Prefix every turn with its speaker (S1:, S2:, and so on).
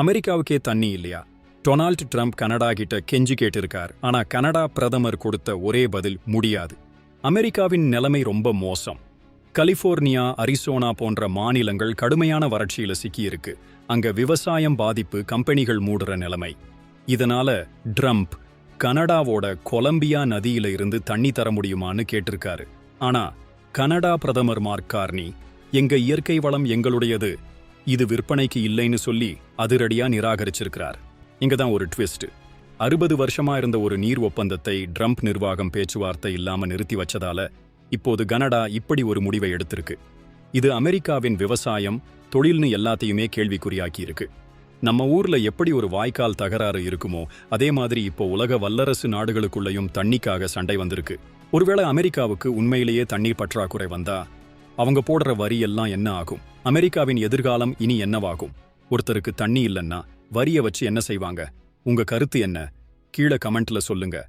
S1: அமெரிக்காவுக்கே தண்ணி இல்லையா? Donald Trump Canada கிட்ட கெஞ்சி கேட்டிருக்கார். ஆனா கனடா பிரதமர் கொடுத்த ஒரே பதில் முடியாது. அமெரிக்காவின் நிலைமை ரொம்ப மோசம். கலிபோர்னியா அரிசோனா போன்ற மாநிலங்கள் கடுமையான வறட்சியில சிக்கியிருக்கு. அங்க விவசாயம் பாதிப்பு கம்பெனிகள் மூடுற நிலைமை. இதனால ட்ரம்ப் கனடாவோட கொலம்பியா நதியில இருந்து தண்ணி தர முடியுமான்னு கேட்டிருக்காரு. ஆனா கனடா பிரதமர் மார்க் கார்னி எங்க இயற்கை வளம் எங்களுடையது இது விற்பனைக்கு இல்லைன்னு சொல்லி அதிரடியா நிராகரிச்சிருக்கிறார். இங்க தான் ஒரு ட்விஸ்ட் அறுபது வருஷமா இருந்த ஒரு நீர் ஒப்பந்தத்தை ட்ரம்ப் நிர்வாகம் பேச்சுவார்த்தை இல்லாம நிறுத்தி வச்சதால இப்போது கனடா இப்படி ஒரு முடிவை எடுத்திருக்கு. இது அமெரிக்காவின் விவசாயம் தொழில்னு எல்லாத்தையுமே கேள்விக்குறியாக்கி இருக்கு. நம்ம ஊர்ல எப்படி ஒரு வாய்க்கால் தகராறு இருக்குமோ அதே மாதிரி இப்போ உலக வல்லரசு நாடுகளுக்குள்ளேயும் தண்ணிக்காக சண்டை வந்திருக்கு. ஒருவேளை அமெரிக்காவுக்கு உண்மையிலேயே தண்ணீர் பற்றாக்குறை வந்தா அவங்க போடுற வரி எல்லாம் என்ன ஆகும்? அமெரிக்காவின் எதிர்காலம் இனி என்னவாகும்? ஒருத்தருக்கு தண்ணி இல்லைன்னா வரியை வச்சு என்ன செய்வாங்க? உங்க கருத்து என்ன? கீழே கமெண்ட்ல சொல்லுங்க.